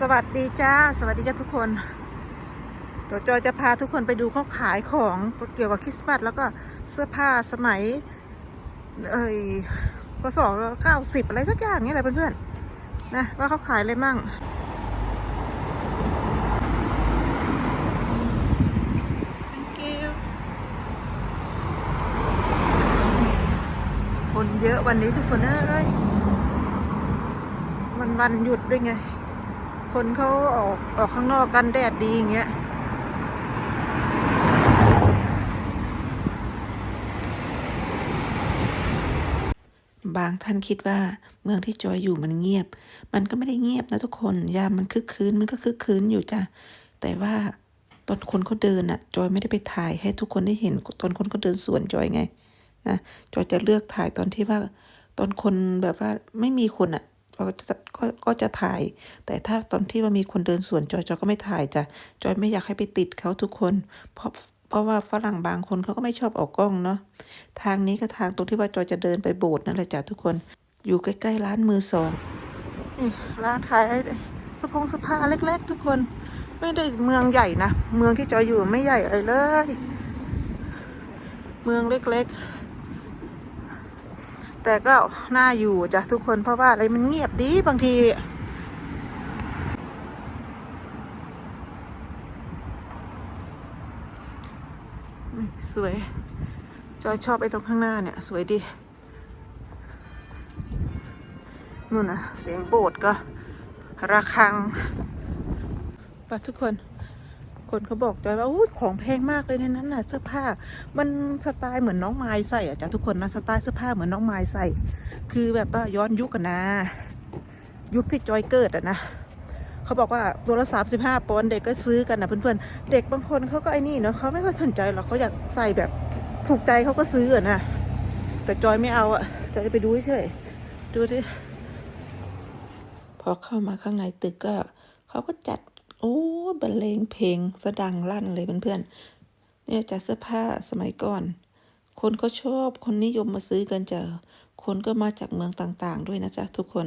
สวัสดีจ้า สวัสดีจ้าทุกคนเดี๋ยวจอยจะพาทุกคนไปดูเขาขายของเกี่ยวกับคริสต์มาสแล้วก็เสื้อผ้าสมัย เอ้ยพศเก้าสิบอะไรสักอย่างนี้แหละเพื่อนๆนะว่าเขาขายอะไรมั่งคนเยอะวันนี้ทุกคนเอ้ยวันวันหยุดด้วยไง คนเขาออกออกข้างนอกกันแดดดีอย่างเงี้ย บางท่านคิดว่าเมืองที่จอยอยู่มันเงียบ มันก็ไม่ได้เงียบนะทุกคนยามมันคึกคืนมันก็คึกคืนอยู่จ้ะแต่ว่าตอนคนเขาเดินอะจอยไม่ได้ไปถ่ายให้ทุกคนได้เห็นตอนคนเขาเดินสวนจอยไงนะจอยจะเลือกถ่ายตอนที่ว่า ตอนคนแบบว่าไม่มีคนอะ่ะจอยจะก็ก็จะถ่าย แต่ถ้าตอนที่ว่ามีคนเดินสวนจอยจอยก็ไม่ถ่ายจ้ะจอยไม่อยากให้ไปติดเขาทุกคน เพราะเพราะว่าฝรั่งบางคนเขาก็ไม่ชอบออกกล้องเนาะทางนี้ก็ทางตรงที่ว่าจอยจะเดินไปโบสถ์นั่นแหละจ้ะทุกคนอยู่ใกล้ๆร้านมือสองร้านขายสะพงสภาเล็ก ๆ ทุกคน ไม่ได้เมืองใหญ่นะ เมืองที่จอยอยู่ไม่ใหญ่อะไรเลย เมืองเล็ก ๆ แต่ก็น่าอยู่จ้ะทุกคนเพราะว่าอะไรมันเงียบดีบางทีสวย จอยชอบไอ้ตรงข้างหน้าเนี่ย สวยดีนู่นนะเสียงโบสถ์ก็ระฆังปะทุกคน คนเขาบอกจอยว่าอุ้ยของแพงมากเลยในนั้นน่ะเสื้อผ้า มันสไตล์เหมือนน้องไม้ใส่อะจ้ะทุกคนนะสไตล์เสื้อผ้าเหมือนน้องไม้ใส่ คือแบบว่าย้อนยุคกันนะ ยุคที่จอยเกิดอะนะเขาบอกว่าตัวละสามสิบห้าปอนด์เด็กก็ซื้อกันนะเพื่อนๆเด็กบางคนเขาก็ไอ้นี่เนาะเขาไม่ค่อยสนใจหรอกเขาอยากใส่แบบถูกใจเขาก็ซื้ออะนะแต่จอยไม่เอาอะจอยไปดูเฉยๆดูที่พอเข้ามาข้างในตึกก็เขาก็จัด โอ้บรรเลงเพลงสะดังลั่นเลยเพื่อนๆเนี่ยจากเสื้อผ้าสมัยก่อน คนก็ชอบคนนิยมมาซื้อกันจ้ะคนก็มาจากเมืองต่างๆ ด้วยนะจ๊ะทุกคน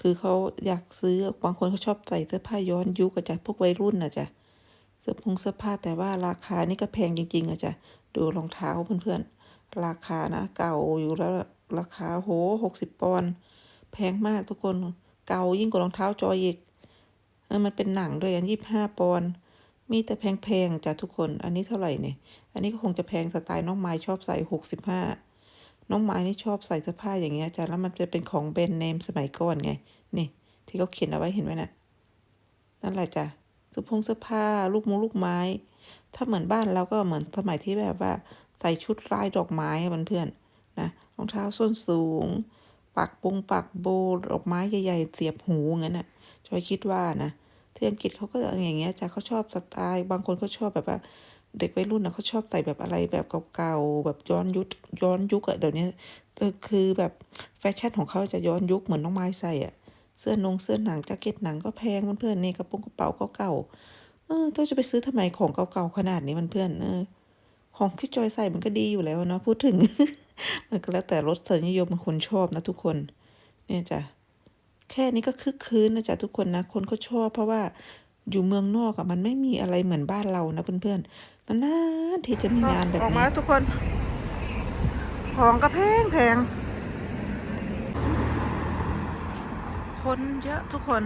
คือเขาอยากซื้อบางคนเขาชอบใส่เสื้อผ้าย้อนยุคกับจ้ะพวกวัยรุ่นนะจ๊ะเสื้อผงเสื้อผ้าแต่ว่าราคานี่ก็แพงจริงๆอะจ้ะดูรองเท้าเพื่อนๆ ราคานะ เก่าอยู่แล้วราคาโหหกสิบปอนด์แพงมากทุกคนเก่ายิ่งกว่ารองเท้าจอยอีก เออมันเป็นหนังด้วยกันยี่ห้าปอนด์มีแต่แพงๆจ้ะทุกคน อันนี้เท่าไหร่เนี่ย อันนี้ก็คงจะแพงสไตล์น้องไม้ชอบใส่หกสิบห้าน้องไม้นี่ชอบใส่เสื้อผ้าอย่างเงี้ยจ้ะแล้วมันจะเป็นของแบรนด์เนมสมัยก่อนไง นี่ที่เขาเขียนเอาไว้เห็นไหมน่ะนั่นแหละจ้ะเสื้อพงเสื้อผ้า ลูกมูลูกไม้ ถ้าเหมือนบ้านเราก็เหมือนสมัยที่แบบว่า ใส่ชุดลายดอกไม้เพื่อนๆนะรองเท้าส้นสูง ปักปงปักโบดอกไม้ใหญ่ๆ เสียบหูงั้นน่ะ จอยคิดว่านะที่อังกฤษเขาก็อย่างเงี้ยจ้ะเขาชอบสไตล์ บางคนก็ชอบแบบว่า เด็กวัยรุ่นนะเขาชอบใส่แบบอะไรแบบเก่าๆแบบย้อนยุคย้อนยุคอะเดี๋ยวนี้คือแบบแฟชั่นของเขาจะย้อนยุคเหมือนน้องไม้ใส่อะเสื้อนงเสื้อหนังแจ็คเก็ตหนังก็แพงเพื่อนๆนี่กระโปรงกระเป๋าเก่าๆเออต้องจะไปซื้อทำไมของเก่าๆขนาดนี้มันเพื่อนเออของที่จอยใส่มันก็ดีอยู่แล้วเนาะพูดถึง มันก็แล้วแต่รสนิยมคนชอบนะทุกคน เนี่ยจ้ะ แค่นี้ก็คึกคืนนะจ๊ะทุกคนนะ คนก็ชอบเพราะว่าอยู่เมืองนอกอะมันไม่มีอะไรเหมือนบ้านเรานะเพื่อนๆนานๆที่จะมีงานแบบออกมาแล้วทุกคน ของก็แพงแพงคนเยอะทุกคน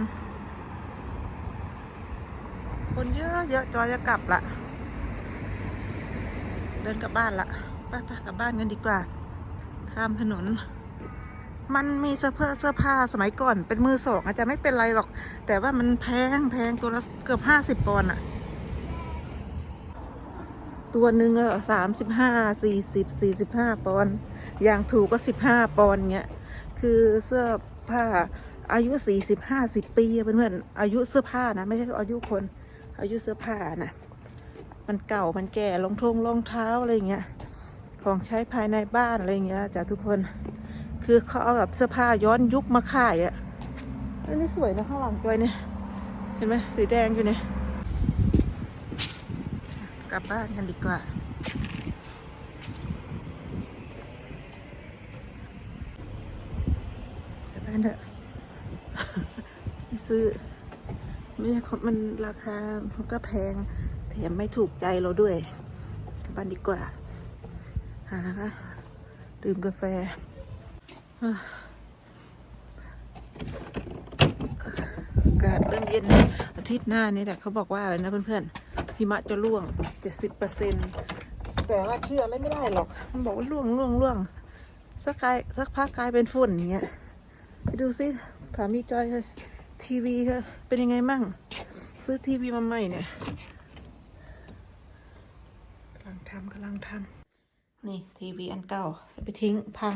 คนเยอะเยอะจอยจะกลับละเดินกลับบ้านละไปไปกลับบ้านกันดีกว่า ข้ามถนน มันมีเสื้อผ้าเสื้อผ้าสมัยก่อนเป็นมือสองอาจจะไม่เป็นไรหรอก แต่ว่ามันแพงแพงตัวละเกือบห้าสิบปอนด์อะตัวหนึ่งก็สามสิบห้าสี่สิบสี่สิบห้าปอนด์อย่างถูกก็สิบห้าปอนด์เงี้ยคือเสื้อผ้าอายุสี่สิบห้าสิบปีเพื่อนๆอายุเสื้อผ้านะ ไม่ใช่อายุคน อายุเสื้อผ้านะมันเก่ามันแก่รองทงรองเท้าอะไรเงี้ยของใช้ภายในบ้านอะไรเงี้ยจ้ะทุกคน คือเขาเอาแบบเสื้อผ้าย้อนยุคมาขายอะอันนี้สวยนะข้างหลังจอยเนี่ย เห็นไหมสีแดงอยู่เนี่ย กลับบ้านกันดีกว่า กลับบ้านเถอะไปซื้อ ไม่ใช่มันราคามันก็แพง แถมไม่ถูกใจเราด้วย กลับบ้านดีกว่าหาค่ะดื่มกาแฟ อากาศเริ่มเย็นอาทิตย์หน้านี่แหละเขาบอกว่าอะไรนะเพื่อนๆหิมะจะร่วง70เปอร์เซ็นแต่ว่าเชื่ออะไรไม่ได้หรอก มันบอกว่าร่วงร่วงร่วงสักกายสักพักกลายเป็นฝุ่นอย่างเงี้ยไปดูสิถามมีจอยเลยทีวีเธอเป็นยังไงมั่ง ซื้อทีวีมาใหม่เนี่ยกำลังทำกำลังทำนี่ทีวีอันเก่าไปทิ้งพัง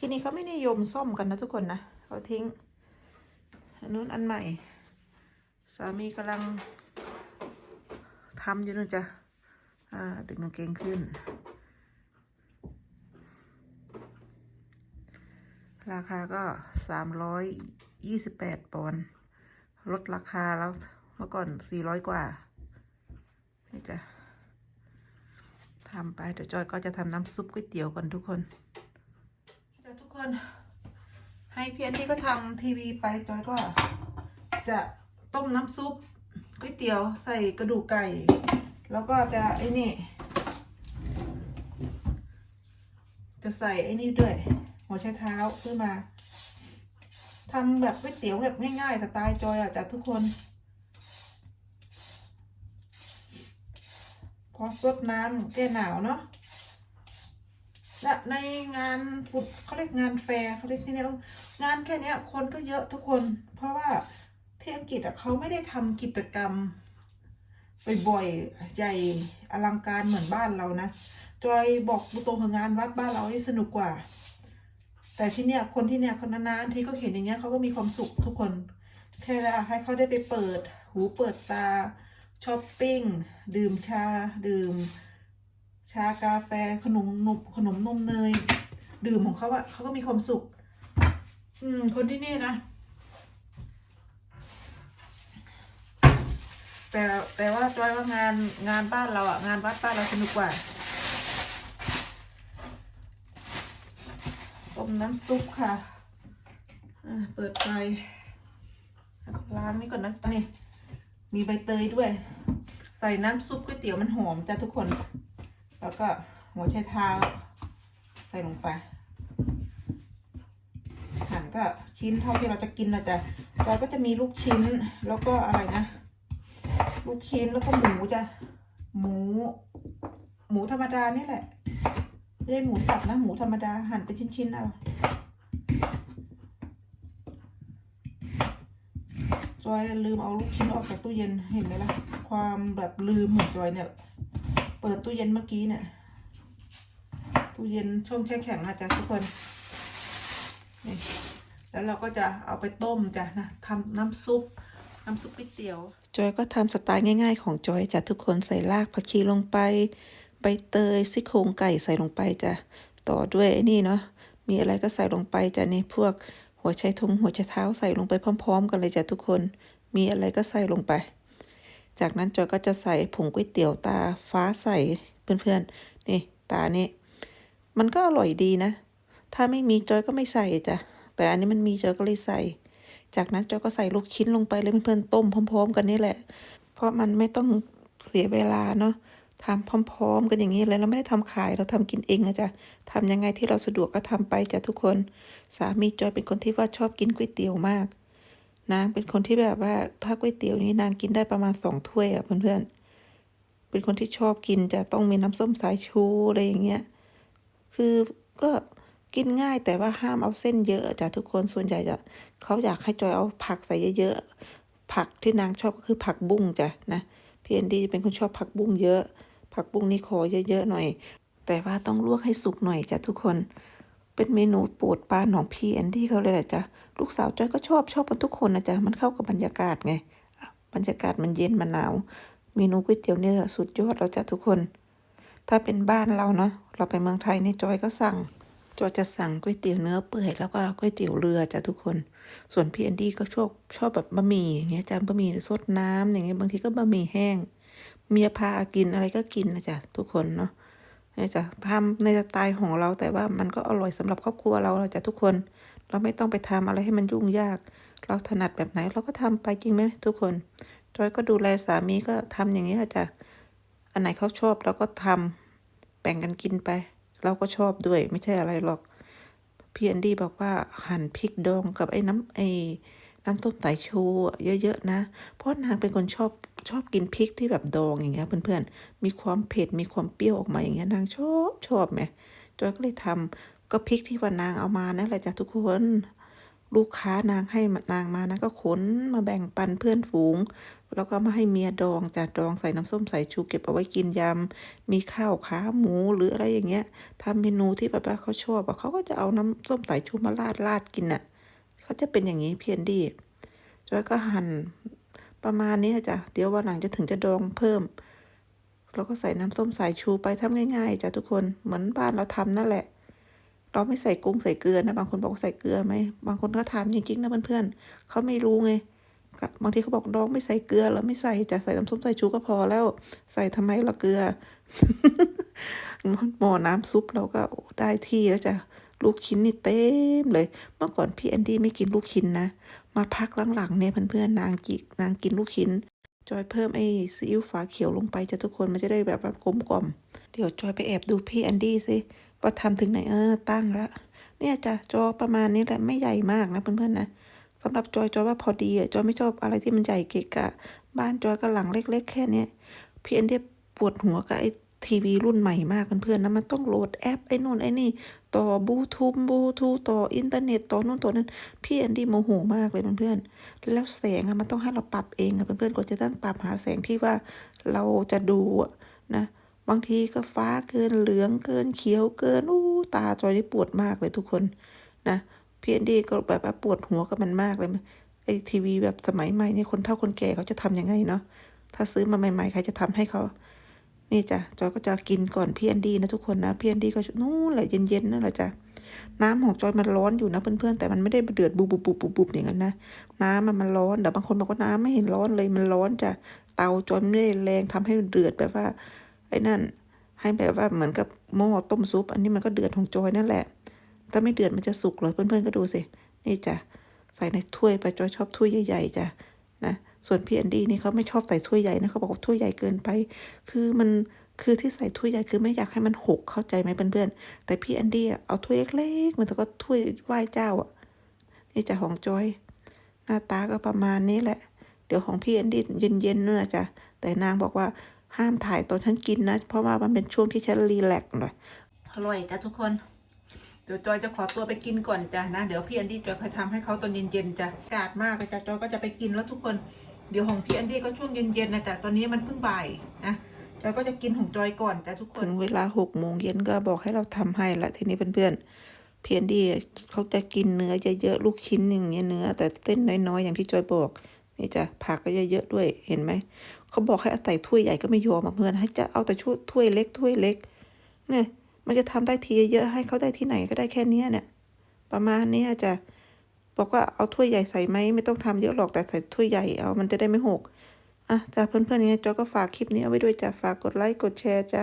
ที่นี่เขาไม่นิยมซ่อมกันนะทุกคนนะเขาทิ้งอันนู้นอันใหม่ สามีกำลังทำอยู่นู่นจ้ะดึงกางเกงขึ้น ราคาก็สามร้อยยี่สิบแปดปอนด์ลดราคาแล้วเมื่อก่อนสี่ร้อยกว่า นี่จะทำไป เดี๋ยวจอยก็จะทำน้ำซุปก๋วยเตี๋ยวก่อนทุกคน คน ให้เพียนที่ก็ทำทีวีไปจอยก็ จะต้มน้ำซุปก๋วยเตี๋ยวใส่กระดูกไก่ แล้วก็จะไอ้นี่ จะใส่ไอ้นี่ด้วย หัวไชเท้าซื้อมาทำแบบก๋วยเตี๋ยวแบบง่ายๆสไตล์จอยอะจ้ะทุกคน พอซดน้ำแก้หนาวเนาะ และในงานฟุตเขาเรียกงานแฟร์เขาเรียกที่นี่งานแค่เนี้ยคนก็เยอะทุกคน เพราะว่าที่อังกฤษอะเขาไม่ได้ทำกิจกรรมบ่อยๆใหญ่อลังการเหมือนบ้านเรานะจอยบอกตรงๆงานวัดบ้านเรานี่สนุกกว่า แต่ที่เนี่ยคนที่เนี่ยคนนานๆที่เขาเห็นอย่างเงี้ยเขาก็มีความสุขทุกคนแค่ละให้เขาได้ไปเปิดหูเปิดตาช้อปปิ้งดื่มชาดื่ม ชากาแฟขนมนมขนมนมเนย ดื่มของเขาอะเขาก็มีความสุข อืม คนที่นี่นะ แต่แต่ว่าจอยว่างานงานบ้านเราอะงานวัดบ้านเราสนุกกว่าต้มน้ำซุปค่ะอ่าเปิดไฟล้างนี่ก่อนนะตอนนี้มีใบเตยด้วย ใส่น้ำซุปก๋วยเตี๋ยวมันหอมจ้ะทุกคน แล้วก็หัวไชเท้า ใส่ลงไป หั่นก็ชิ้นเท่าที่เราจะกินนะจ๊ะเราก็จะมีลูกชิ้นแล้วก็อะไรนะ ลูกชิ้นแล้วก็หมูจ้ะหมู หมูธรรมดานี่แหละไม่ใช่หมูสับนะหมูธรรมดาหั่นเป็นชิ้นๆเอาจอยลืมเอาลูกชิ้นออกจากตู้เย็นเห็นไหมล่ะ ความแบบลืมของจอยเนี่ย เปิดตู้เย็นเมื่อกี้เนี่ย ตู้เย็นช่องแช่แข็งนะจ๊ะทุกคน นี่ แล้วเราก็จะเอาไปต้มจ้ะนะทำน้ำซุป น้ำซุปก๋วยเตี๋ยว จอยก็ทำสไตล์ง่าย ๆ ของจอยจ้ะทุกคนใส่รากผักชีลงไป ใบเตยซี่โครงไก่ใส่ลงไปจ้ะ ต่อด้วยนี่เนาะ มีอะไรก็ใส่ลงไปจ้ะนี่พวกหัวไชทงหัวไชเท้าใส่ลงไปพร้อม ๆ กันเลยจ้ะทุกคน มีอะไรก็ใส่ลงไป จากนั้นจอยก็จะใส่ผงก๋วยเตี๋ยวตาฟ้าใส่เพื่อนๆ นี่ตานี่มันก็อร่อยดีนะ ถ้าไม่มีจอยก็ไม่ใส่จ้ะ แต่อันนี้มันมีจอยก็เลยใส่ จากนั้นจอยก็ใส่ลูกชิ้นลงไปเลยเพื่อนๆต้มพร้อม ๆ กันนี่แหละ เพราะมันไม่ต้องเสียเวลาเนาะทำพร้อม ๆ กันอย่างนี้เลยเราไม่ได้ทำขายเราทำกินเองอะจ้ะทำยังไงที่เราสะดวกก็ทำไปจ้ะทุกคน สามีจอยเป็นคนที่ว่าชอบกินก๋วยเตี๋ยวมาก นางเป็นคนที่แบบว่าถ้าก๋วยเตี๋ยวนี้นางกินได้ประมาณสองถ้วยอะเพื่อนๆ เป็นคนที่ชอบกินจะต้องมีน้ำส้มสายชูอะไรอย่างเงี้ย คือก็กินง่ายแต่ว่าห้ามเอาเส้นเยอะจ้ะทุกคนส่วนใหญ่จะเขาอยากให้จอยเอาผักใส่เยอะๆ ผักที่นางชอบก็คือผักบุ้งจ้ะนะพี่แอนดีเป็นคนชอบผักบุ้งเยอะ ผักบุ้งนี่ขอเยอะๆหน่อย แต่ว่าต้องลวกให้สุกหน่อยจ้ะทุกคน เป็นเมนูโปรดปรานของพีแอนดี้เขาเลยแหละจ้ะลูกสาวจอยก็ชอบชอบกันทุกคนนะจ๊ะมันเข้ากับบรรยากาศไงบรรยากาศมันเย็นมันหนาว เมนูก๋วยเตี๋ยวเนี่ยสุดยอดแล้วจ้ะทุกคน ถ้าเป็นบ้านเราเนาะเราไปเมืองไทยนี่จอยก็สั่งจอยจะสั่งก๋วยเตี๋ยวเนื้อเปื่อยแล้วก็ก๋วยเตี๋ยวเรือจ้ะทุกคน ส่วนพี่แอนดี้ก็ชอบชอบแบบบะหมี่อย่างเงี้ยจ้ะบะหมี่สดน้ำอย่างเงี้ยบางทีก็บะหมี่แห้ง เมียพากินอะไรก็กินนะจ๊ะทุกคนเนาะ จะทำในสไตล์ของเราแต่ว่ามันก็อร่อยสำหรับครอบครัวเรานะจ๊ะทุกคน เราไม่ต้องไปทำอะไรให้มันยุ่งยาก เราถนัดแบบไหนเราก็ทำไปจริงไหมทุกคน จอยก็ดูแลสามีก็ทำอย่างนี้จ้ะอันไหนเขาชอบเราก็ทำแบ่งกันกินไป เราก็ชอบด้วยไม่ใช่อะไรหรอกพี่แอนดี้บอกว่าหั่นพริกดองกับไอ้น้ำไอ้น้ำต้มสายชูเยอะๆนะ เพราะนางเป็นคนชอบ ชอบกินพริกที่แบบดองอย่างเงี้ยเพื่อนๆ มีความเผ็ดมีความเปรี้ยวออกมาอย่างเงี้ยนางชอบชอบไหมจอยก็เลยทำก็พริกที่ว่านางเอามานั่นแหละจ้ะทุกคน ลูกค้านางให้นางมานะก็ขนมาแบ่งปันเพื่อนฝูง แล้วก็มาให้เมียดองจ้ะดองใส่น้ำส้มสายชูเก็บเอาไว้กินยำมีข้าวขาหมูหรืออะไรอย่างเงี้ยทำเมนูที่แบบว่าเขาชอบอะเขาก็จะเอาน้ำส้มสายชูมาราดราดกินน่ะเขาจะเป็นอย่างนี้เพียนดีจอยก็หั่น ประมาณนี้จ้ะเดี๋ยววันหลังจะถึงจะดองเพิ่มแล้วก็ใส่น้ำส้มสายชูไปทำง่ายๆจ้ะทุกคนเหมือนบ้านเราทำนั่นแหละ เราไม่ใส่กุ้งใส่เกลือนะบางคนบอกใส่เกลือไหมบางคนก็ทำจริงๆนะเพื่อนๆเขาไม่รู้ไงก็บางทีเขาบอกดองไม่ใส่เกลือแล้วไม่ใส่จะใส่น้ำส้มสายชูก็พอแล้ว ใส่ทำไมละเกลือหม้อน้ำซุปเราก็ได้ที่แล้วจ้ะลูกชิ้นนี่เต็มเลย เมื่อก่อนพี่แอนดี้ไม่กินลูกชิ้นนะ มาพักหลังๆเนี่ยเพื่อนๆนางกินางกินลูกชิ้น จอยเพิ่มไอ้ซีอิ๊วฝาเขียวลงไปจะทุกคนมันจะได้แบบว่ากลมกล่อม เดี๋ยวจอยไปแอบดูพี่แอนดี้สิว่าทำถึงไหนเออตั้งละเนี่ยจ้ะจอประมาณนี้แหละไม่ใหญ่มากนะเพื่อนๆนะสำหรับจอยจอยว่าพอดีอะจอยไม่ชอบอะไรที่มันใหญ่เกะกะ บ้านจอยก็หลังเล็ก ๆ แค่เนี้ยพี่แอนดี้ปวดหัวกับไอ้ ทีวีรุ่นใหม่มากเพื่อนๆนะมันต้องโหลดแอปไอ้นู่นไอ้นี่ ต่อบลูทูธบลูทูธต่ออินเทอร์เน็ตต่อนู่นต่อนั้นพี่แอนดี้โมโหมากเลยเพื่อนๆแล้วแสงอะมันต้องให้เราปรับเองอะเพื่อนๆก็จะต้องปรับหาแสงที่ว่าเราจะดูนะบางทีก็ฟ้าเกินเหลืองเกินเขียวเกินอู้ตาจอยนี่ปวดมากเลยทุกคนนะพี่แอนดี้ก็แบบว่าปวดหัวกับมันมากเลยไอ้ทีวีแบบสมัยใหม่นี่คนเฒ่าคนแก่เขาจะทำยังไงเนาะถ้าซื้อมาใหม่ ๆ ใครจะทำให้เขา นี่จ้ะจอยก็จะกินก่อนเพี่แอนดีนะทุกคนนะเพี่แอนดีก็นู่นแหละเย็นๆนั่นแหละจ้ะน้ำของจอยมันร้อนอยู่นะเพื่อนๆแต่มันไม่ได้เดือดบุบบุบบุบบุบอย่างนั้นนะน้ำมันมันร้อนแต่บางคนบอกว่าน้ำไม่เห็นร้อนเลยมันร้อนจ้ะเตาจอยไม่ได้แรงทำให้เดือดแบบว่าไอ้นั่น ให้แบบว่าเหมือนกับหม้อต้มซุป อันนี้มันก็เดือดของจอยนั่นแหละ ถ้าไม่เดือดมันจะสุกเหรอเพื่อนๆก็ดูสินี่จ้ะใส่ในถ้วยไปจอยชอบถ้วยใหญ่ๆจ้ะ ส่วนพี่แอนดี้นี่เขาไม่ชอบใส่ถ้วยใหญ่นะเขาบอกว่าถ้วยใหญ่เกินไป คือมันคือที่ใส่ถ้วยใหญ่คือไม่อยากให้มันหกเข้าใจไหมเพื่อนๆแต่พี่แอนดี้อะเอาถ้วยเล็กๆมันก็ถ้วยไหว้เจ้าอะนี่จะของจอย หน้าตาก็ประมาณนี้แหละ เดี๋ยวของพี่แอนดี้เย็นๆนู่นนะจ๊ะแต่นางบอกว่าห้ามถ่ายตอนฉันกินนะ เพราะว่ามันเป็นช่วงที่ฉันรีแลกซ์หน่อยอร่อยจ้ะทุกคนเดี๋ยวจอยจะขอตัวไปกินก่อนจ้ะนะ เดี๋ยวพี่แอนดี้จอยเคยทำให้เขาตอนเย็นๆจ้ะอากาศมากเลยจ้ะจอยก็จะไปกินแล้วทุกคน เดี๋ยวของพี่แอนดี้ก็ช่วงเย็นๆนะจ๊ะตอนนี้มันเพิ่งบ่ายนะจอยก็จะกินของจอยก่อนจ้ะทุกคนถึงเวลาหกโมงเย็นก็บอกให้เราทำให้ละทีนี้เพื่อนๆพี่อนดี้เขาจะกินเนื้อเยอะๆลูกชิ้นอย่างเงี้ยเนื้อ แต่เต้นน้อยๆอย่างที่จอยบอก นี่จ้ะผักก็เยอะๆด้วยเห็นไหมเขาบอกให้เอาใส่ถ้วยใหญ่ก็ไม่ยอมเพื่อนให้จะเอาแต่ช่วยถ้วยเล็กถ้วยเล็ก เนี่ย มันจะทำได้ทีเยอะๆให้เขาได้ที่ไหนก็ได้แค่เนี้ยเนี่ยประมาณนี้จ้ะ บอกว่าเอาถ้วยใหญ่ใส่ไหมไม่ต้องทำเยอะหรอกแต่ใส่ถ้วยใหญ่เอามันจะได้ไม่หกอะจ้าเพื่อนๆยังไงจอก็ฝากคลิปนี้เอาไว้ด้วยจ้าฝากกดไลค์กดแชร์จ้า